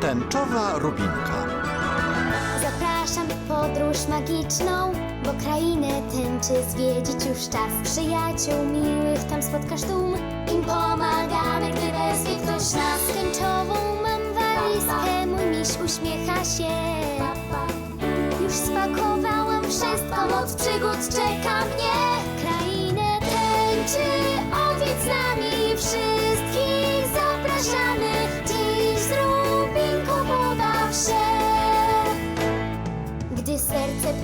Tęczowa Rubinka. Zapraszam w podróż magiczną, bo krainę tęczy zwiedzić już czas. Przyjaciół miłych tam spotkasz tłum, im pomagamy, gdy wezwie ktoś nas. Tęczową mam walizkę, mój miś uśmiecha się. Już spakowałam wszystko, moc przygód czeka mnie. Krainę tęczy, odwiedź z nami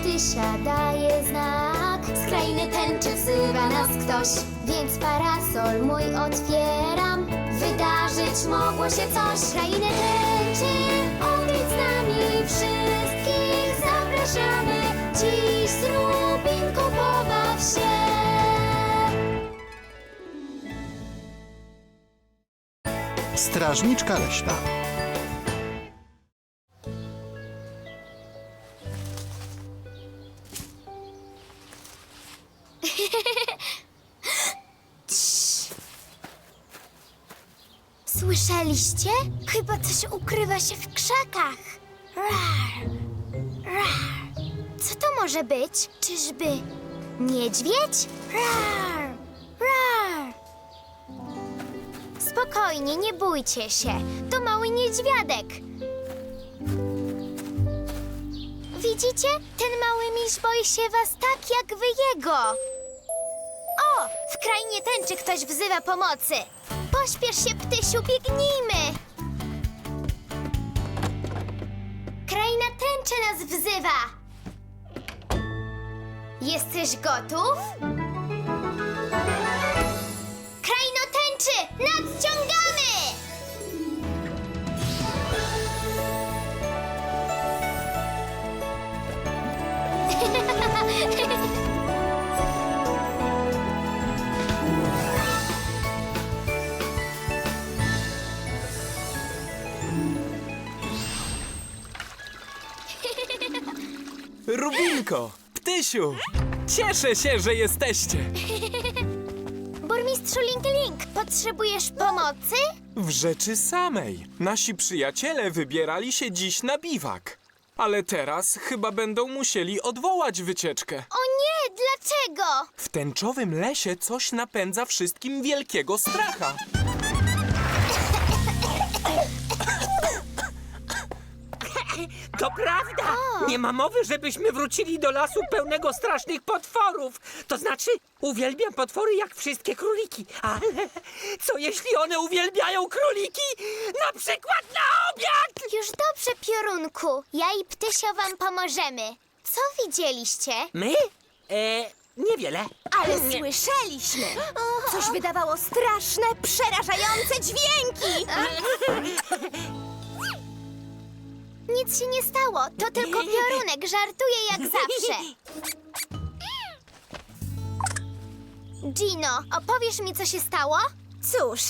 ptysia daje znak. Z krainy tęczy wzywa nas ktoś Więc parasol mój otwieram. Wydarzyć mogło się coś. Krainę tęczy Odwiedź z nami wszystkich. Zapraszamy. Dziś z Rubinką pobaw się. Strażniczka leśna. Słyszeliście? Chyba coś ukrywa się w krzakach. Rar, rar. Co to może być? Czyżby niedźwiedź? Rar, rar. Spokojnie, nie bójcie się. To mały niedźwiadek. Widzicie? Ten mały miś boi się was tak jak wy jego. O! W krainie tęczy ktoś wzywa pomocy. Pośpiesz się, ptysiu, biegnijmy! Tęczy nas wzywa. Jesteś gotów? Kraino tęczy, nadciągamy! Ptysiu, cieszę się, że jesteście. Burmistrzu Link Link, potrzebujesz pomocy? W rzeczy samej. Nasi przyjaciele wybierali się dziś na biwak. Ale teraz chyba będą musieli odwołać wycieczkę. O nie, dlaczego? W tęczowym lesie coś napędza wszystkim wielkiego stracha. To prawda! Nie ma mowy, żebyśmy wrócili do lasu pełnego strasznych potworów. To znaczy, uwielbiam potwory jak wszystkie króliki, ale co jeśli one uwielbiają króliki? Na przykład na obiad! Już dobrze, Piorunku. Ja i Ptysio wam pomożemy. Co widzieliście? My? E, niewiele. Ale słyszeliśmy! Coś wydawało straszne, przerażające dźwięki! Nic się nie stało. To tylko Piorunek żartuje jak zawsze. Gino, opowiesz mi, co się stało? Cóż,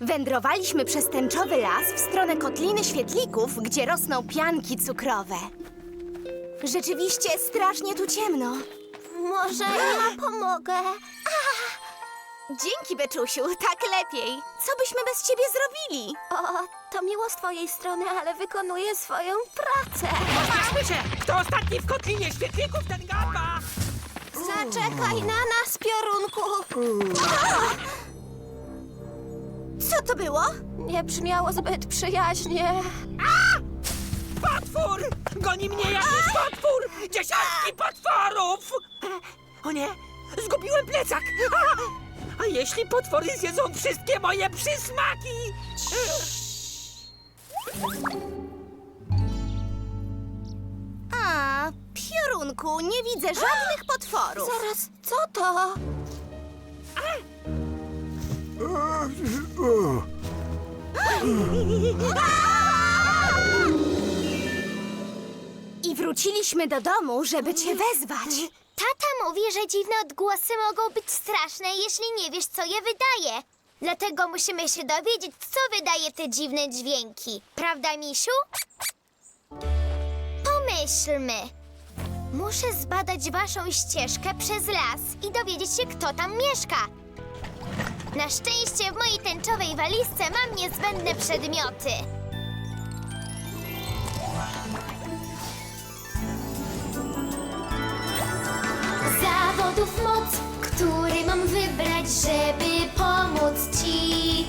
wędrowaliśmy przez tęczowy las w stronę kotliny świetlików, gdzie rosną pianki cukrowe. Rzeczywiście strasznie tu ciemno. Może ja pomogę? Dzięki, Beczusiu, tak lepiej. Co byśmy bez ciebie zrobili? O, to miło z twojej strony, ale wykonuję swoją pracę. Pośpieszmy się! Kto ostatni w kotlinie świetlików, ten gapa! Zaczekaj na nas, Piorunku. Co to było? Nie brzmiało zbyt przyjaźnie. Potwór! Goni mnie jakiś potwór! Dziesiątki potworów! O nie! Zgubiłem plecak! A, a jeśli potwory zjedzą wszystkie moje przysmaki? A, Piorunku, nie widzę żadnych potworów. Zaraz, co to? I wróciliśmy do domu, żeby cię wezwać. Tata mówi, że dziwne odgłosy mogą być straszne, jeśli nie wiesz, co je wydaje. Dlatego musimy się dowiedzieć, co wydaje te dziwne dźwięki. Prawda, misiu? Pomyślmy. Muszę zbadać waszą ścieżkę przez las i dowiedzieć się, kto tam mieszka. Na szczęście w mojej tęczowej walizce mam niezbędne przedmioty. Który mam wybrać, żeby pomóc ci.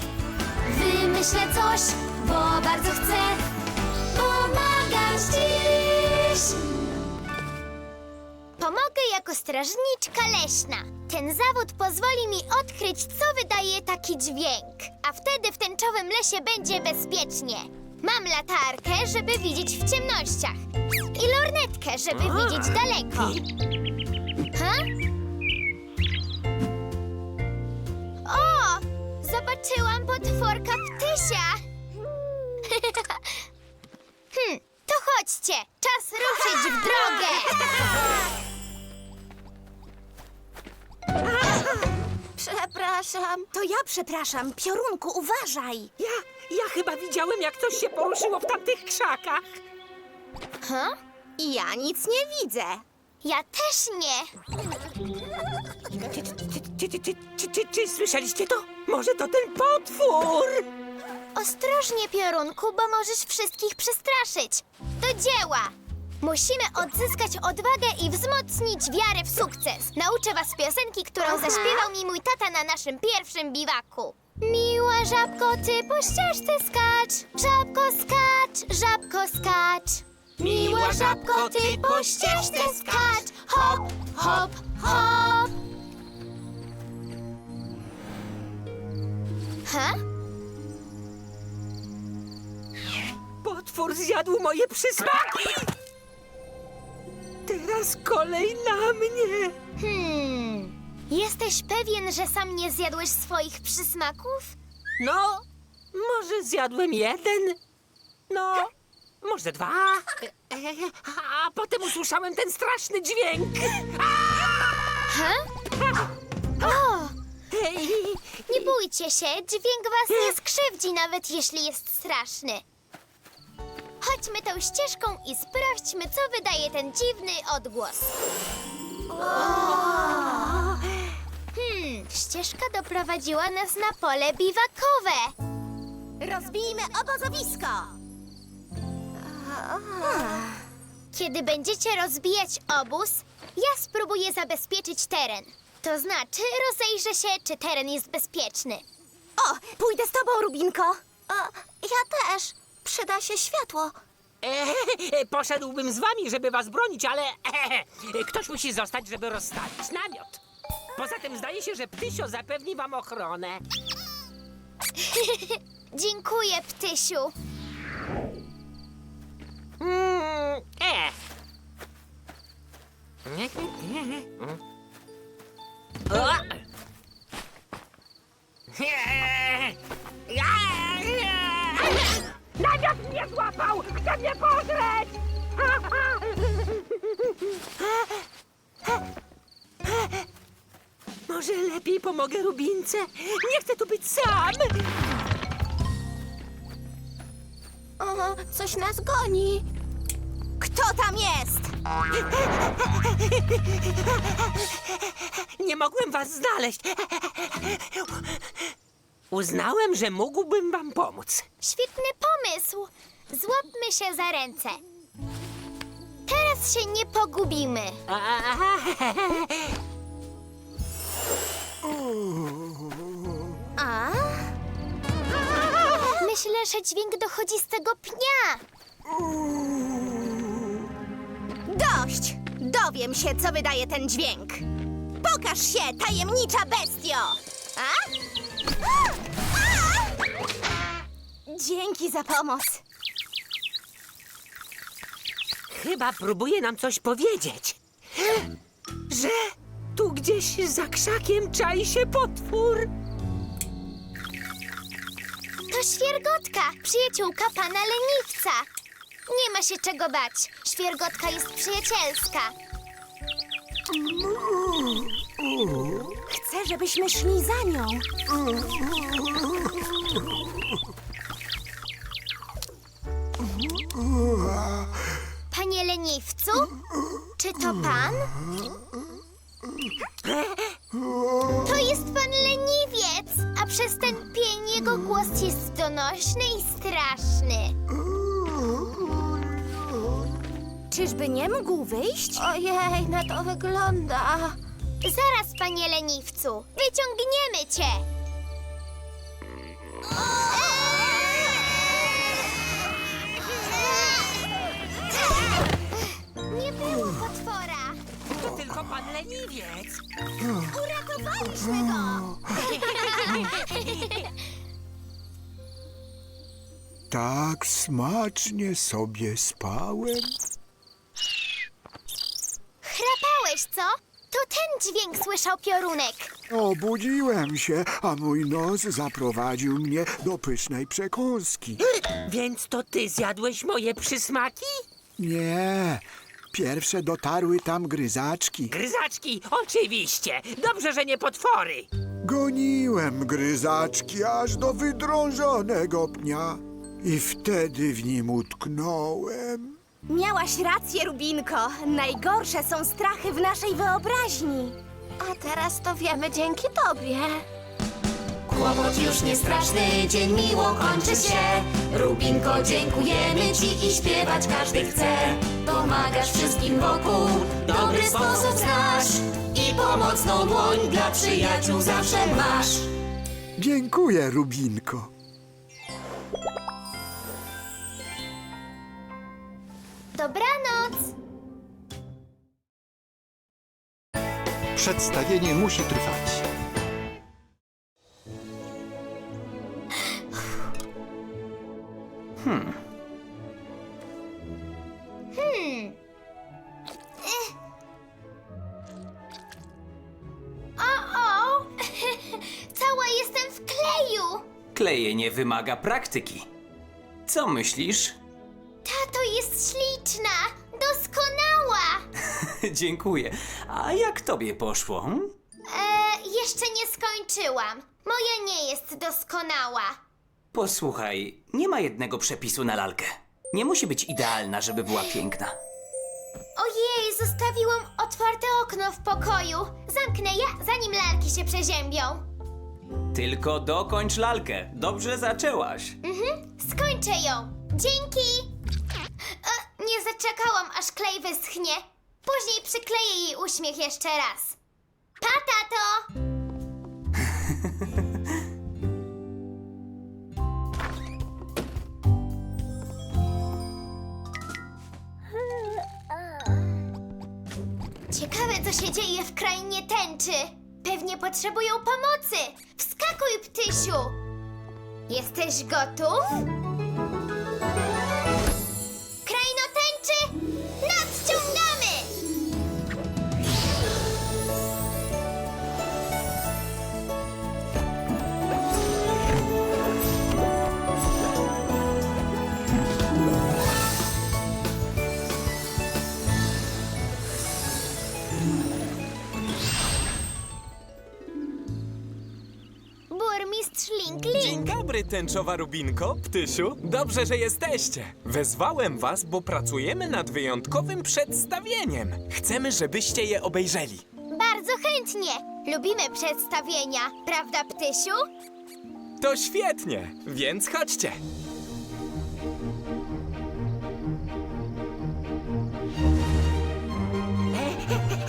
Wymyślę coś, bo bardzo chcę pomagać dziś. Pomogę jako strażniczka leśna. Ten zawód pozwoli mi odkryć, co wydaje taki dźwięk. A wtedy w tęczowym lesie będzie bezpiecznie. Mam latarkę, żeby widzieć w ciemnościach. I lornetkę, żeby widzieć daleko. Ha? Zobaczyłam potworka ptysia. hm, to chodźcie. Czas ruszyć w drogę. Przepraszam. To ja przepraszam. Piorunku, uważaj. Ja, ja chyba widziałem, jak coś się poruszyło w tamtych krzakach. Ha? Ja nic nie widzę. Ja też nie. Czy, czy, czy, czy, czy, czy, czy słyszeliście to? Może to ten potwór? Ostrożnie, piorunku, bo możesz wszystkich przestraszyć. Do dzieła! Musimy odzyskać odwagę i wzmocnić wiarę w sukces. Nauczę was piosenki, którą zaśpiewał mi mój tata na naszym pierwszym biwaku. Miła żabko, ty po ścieżce skacz, żabko skacz, żabko skacz. Miła żabko, ty po ścieżce skacz, hop, hop, hop. Ha? Potwór zjadł moje przysmaki! Teraz kolej na mnie! Hmm. Jesteś pewien, że sam nie zjadłeś swoich przysmaków? No, może zjadłem jeden? No, może dwa? E, e, A potem usłyszałem ten straszny dźwięk! Ha? O, Ej, nie bójcie się, dźwięk was nie skrzywdzi, nawet jeśli jest straszny. Chodźmy tą ścieżką i sprawdźmy, co wydaje ten dziwny odgłos. Hmm, ścieżka doprowadziła nas na pole biwakowe. Rozbijmy obozowisko. Kiedy będziecie rozbijać obóz, ja spróbuję zabezpieczyć teren. To znaczy, rozejrzę się, czy teren jest bezpieczny. O, pójdę z tobą, Rubinko. O, ja też. Przyda się światło. e, poszedłbym z wami, żeby was bronić, ale e, ktoś musi zostać, żeby rozstawić namiot. Poza tym zdaje się, że Ptysio zapewni wam ochronę. Dziękuję, Ptysiu. Mm, e. O! Namiot mnie złapał! Chce mnie pożreć! Może lepiej pomogę Rubince? Nie chcę tu być sam! O, coś nas goni. Kto tam jest? Nie mogłem was znaleźć. Uznałem, że mógłbym wam pomóc. Świetny pomysł. Złapmy się za ręce. Teraz się nie pogubimy. A? Myślę, że dźwięk dochodzi z tego pnia. Dość! Dowiem się, co wydaje ten dźwięk. Pokaż się, tajemnicza bestio! A? A! A! Dzięki za pomoc. Chyba próbuje nam coś powiedzieć. Że tu gdzieś za krzakiem czai się potwór. To świergotka, przyjaciółka pana leniwca. Nie ma się czego bać. Świergotka jest przyjacielska. Chcę, żebyśmy szli za nią. Panie leniwcu? Czy to pan? Nie mógł wyjść? Ojej, na to wygląda. Zaraz, panie leniwcu, wyciągniemy cię. Nie było potwora. To tylko pan leniwiec. Uratowaliśmy go. Tak smacznie sobie spałem. Chrapałeś, co? To ten dźwięk słyszał piorunek. Obudziłem się, a mój nos zaprowadził mnie do pysznej przekąski. Więc to ty zjadłeś moje przysmaki? Nie, pierwsze dotarły tam gryzaczki. Gryzaczki, oczywiście. Dobrze, że nie potwory. Goniłem gryzaczki aż do wydrążonego pnia i wtedy w nim utknąłem. Miałaś rację, Rubinko. Najgorsze są strachy w naszej wyobraźni. A teraz to wiemy dzięki tobie. Kłopot już nie straszny, dzień miło kończy się. Rubinko, dziękujemy ci i śpiewać każdy chce. Pomagasz wszystkim wokół, dobry sposób znasz. I pomocną dłoń dla przyjaciół zawsze masz. Dziękuję, Rubinko. Przedstawienie musi trwać. O, cała jestem w kleju. Klejenie wymaga praktyki. Co myślisz? Dziękuję. A jak tobie poszło? hm? E, jeszcze nie skończyłam. Moja nie jest doskonała. Posłuchaj, nie ma jednego przepisu na lalkę. Nie musi być idealna, żeby była piękna. Ojej, zostawiłam otwarte okno w pokoju. Zamknę je, zanim lalki się przeziębią. Tylko dokończ lalkę. Dobrze zaczęłaś. Skończę ją. Dzięki. E, nie zaczekałam, aż klej wyschnie. Później przykleję jej uśmiech jeszcze raz. Pa, tato! Ciekawe, co się dzieje w krainie tęczy. Pewnie potrzebują pomocy. Wskakuj, ptysiu! Jesteś gotów? Tęczowa Rubinko, Ptysiu. Dobrze, że jesteście. Wezwałem was, bo pracujemy nad wyjątkowym przedstawieniem. Chcemy, żebyście je obejrzeli. Bardzo chętnie. Lubimy przedstawienia, prawda, Ptysiu? To świetnie, więc chodźcie.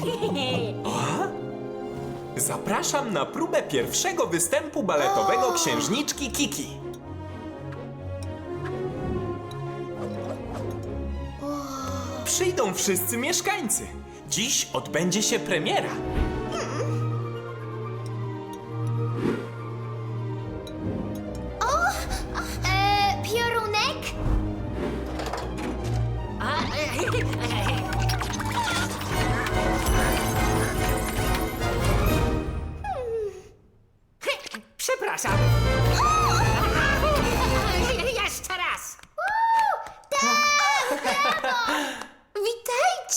Zapraszam na próbę pierwszego występu baletowego księżniczki Kiki. Przyjdą wszyscy mieszkańcy. Dziś odbędzie się premiera.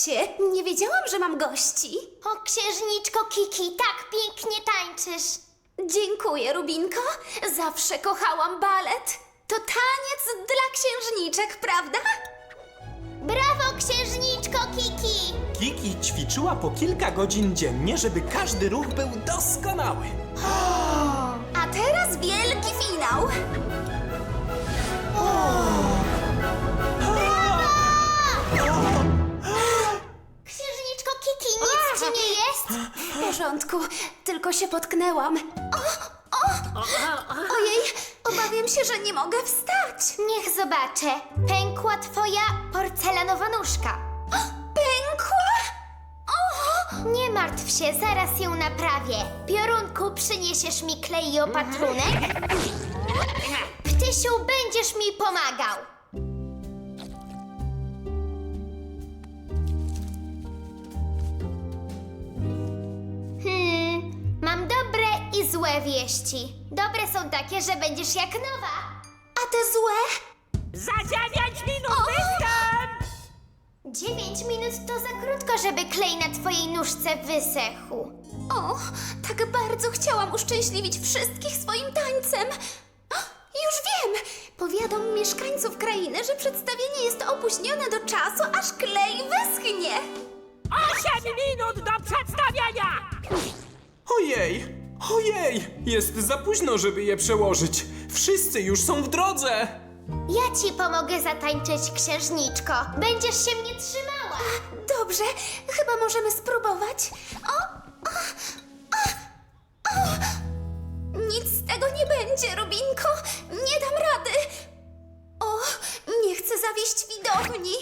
Witajcie! Nie wiedziałam, że mam gości. O, księżniczko Kiki, tak pięknie tańczysz. Dziękuję, Rubinko. Zawsze kochałam balet. To taniec dla księżniczek, prawda? Brawo, księżniczko Kiki! Kiki ćwiczyła po kilka godzin dziennie, żeby każdy ruch był doskonały. A teraz wielki finał. Porządku, tylko się potknęłam. O, o, ojej, obawiam się, że nie mogę wstać. Niech zobaczę. Pękła twoja porcelanowa nóżka. Pękła? Nie martw się, zaraz ją naprawię. Piorunku, przyniesiesz mi klej i opatrunek? Ptysiu, będziesz mi pomagał. Złe wieści. Dobre są takie, że będziesz jak nowa. A te złe? Za dziewięć minut występ! Dziewięć minut to za krótko, żeby klej na twojej nóżce wysechł. O, tak bardzo chciałam uszczęśliwić wszystkich swoim tańcem. O, Już wiem! Powiadom mieszkańców krainy, że przedstawienie jest opóźnione do czasu, aż klej wyschnie. Osiem minut do przedstawienia! Ojej, ojej, jest za późno, żeby je przełożyć. Wszyscy już są w drodze. Ja ci pomogę zatańczyć, księżniczko. Będziesz się mnie trzymała. Dobrze, chyba możemy spróbować. O, o, o, o. Nic z tego nie będzie, Rubinko. Nie dam rady. O, nie chcę zawieść widowni.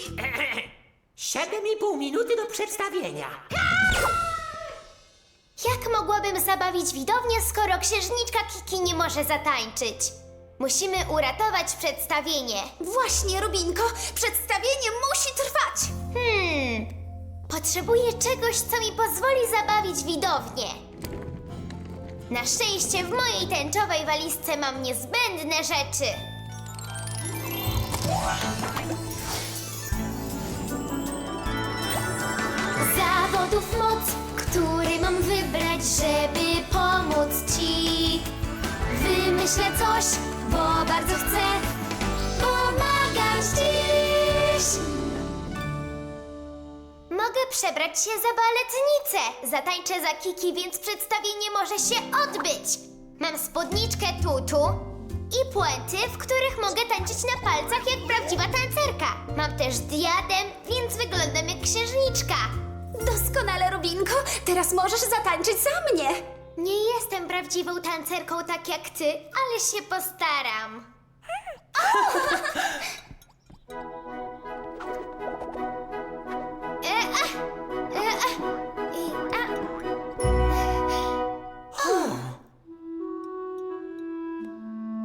Siedem i pół minuty do przedstawienia. Jak mogłabym zabawić widownię, skoro księżniczka Kiki nie może zatańczyć? Musimy uratować przedstawienie. Właśnie, Rubinko, przedstawienie musi trwać. Hmm. Potrzebuję czegoś, co mi pozwoli zabawić widownię. Na szczęście w mojej tęczowej walizce mam niezbędne rzeczy. Zawodów moc, który mam wybrać, żeby pomóc ci. Wymyślę coś, bo bardzo chcę pomagać dziś. Mogę przebrać się za baletnicę. Zatańczę za Kiki, więc przedstawienie może się odbyć. Mam spódniczkę tutu i puenty, w których mogę tańczyć na palcach jak prawdziwa tancerka. Mam też diadem, więc wyglądam jak księżniczka. Doskonale, Rubinko. Teraz możesz zatańczyć za mnie. Nie jestem prawdziwą tancerką tak jak ty, ale się postaram.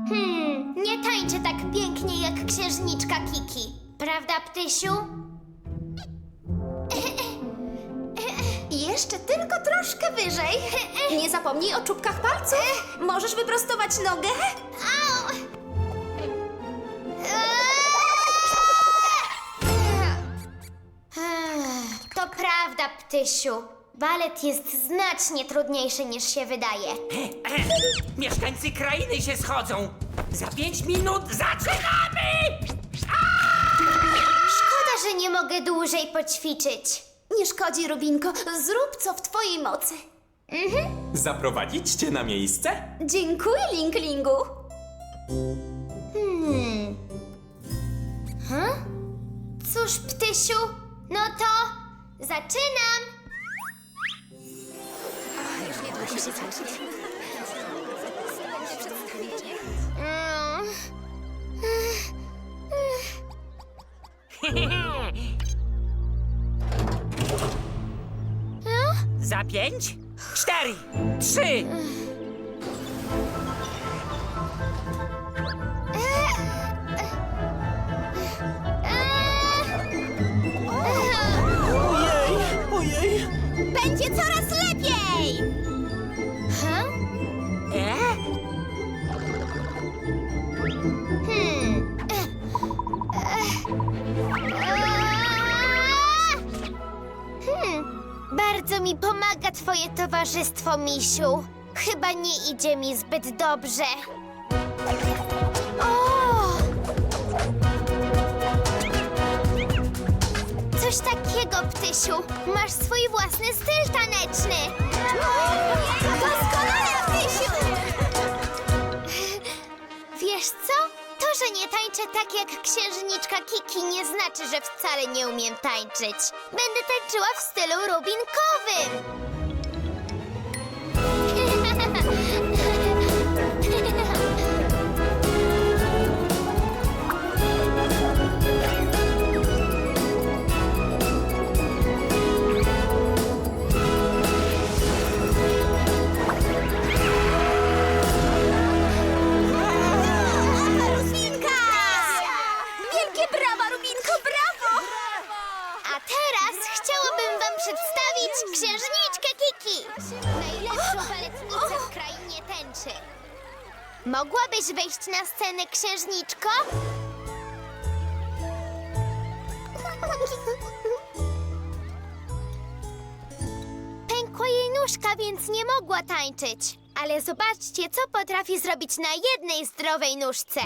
Hmm, nie tańczę tak pięknie jak księżniczka Kiki. Prawda, Ptysiu? Jeszcze tylko troszkę wyżej. Nie zapomnij o czubkach palców. Możesz wyprostować nogę? Au! To prawda, Ptysiu. Balet jest znacznie trudniejszy niż się wydaje. Mieszkańcy krainy się schodzą. Za pięć minut zaczynamy! Szkoda, że nie mogę dłużej poćwiczyć. Nie szkodzi, Rubinko. Zrób co w twojej mocy. Zaprowadzić cię na miejsce? Dziękuję, Linklingu. Hmm. Huh? Cóż, Ptysiu, no to zaczynam. Mm. Za pięć, cztery, trzy, Ojej, ojej. Będzie coraz Bardzo mi pomaga twoje towarzystwo, misiu. Chyba nie idzie mi zbyt dobrze. O! Coś takiego, Ptysiu. Masz swój własny styl taneczny. Tak jak księżniczka Kiki nie znaczy, że wcale nie umiem tańczyć. Będę tańczyła w stylu rubinkowym. Scenę, księżniczko? Pękła jej nóżka, więc nie mogła tańczyć. Ale zobaczcie, co potrafi zrobić na jednej zdrowej nóżce.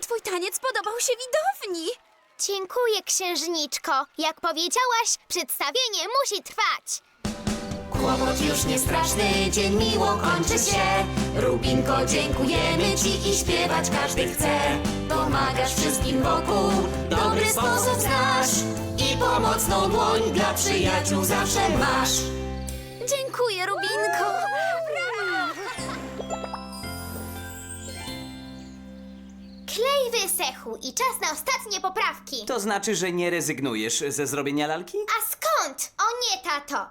Twój taniec podobał się widowni. Dziękuję, księżniczko. Jak powiedziałaś, przedstawienie musi trwać. Kłopot już nie straszny, dzień miło kończy się. Rubinko, dziękujemy ci i śpiewać każdy chce. Pomagasz wszystkim wokół, dobry sposób znasz. I pomocną dłoń dla przyjaciół zawsze masz. Dziękuję, Rubinko. Klej wysechł i czas na ostatnie poprawki. To znaczy, że nie rezygnujesz ze zrobienia lalki? A skąd? O nie, tato!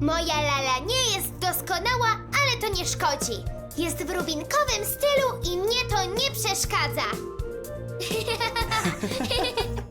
Moja lala nie jest doskonała, ale to nie szkodzi. Jest w rubinkowym stylu i mnie to nie przeszkadza.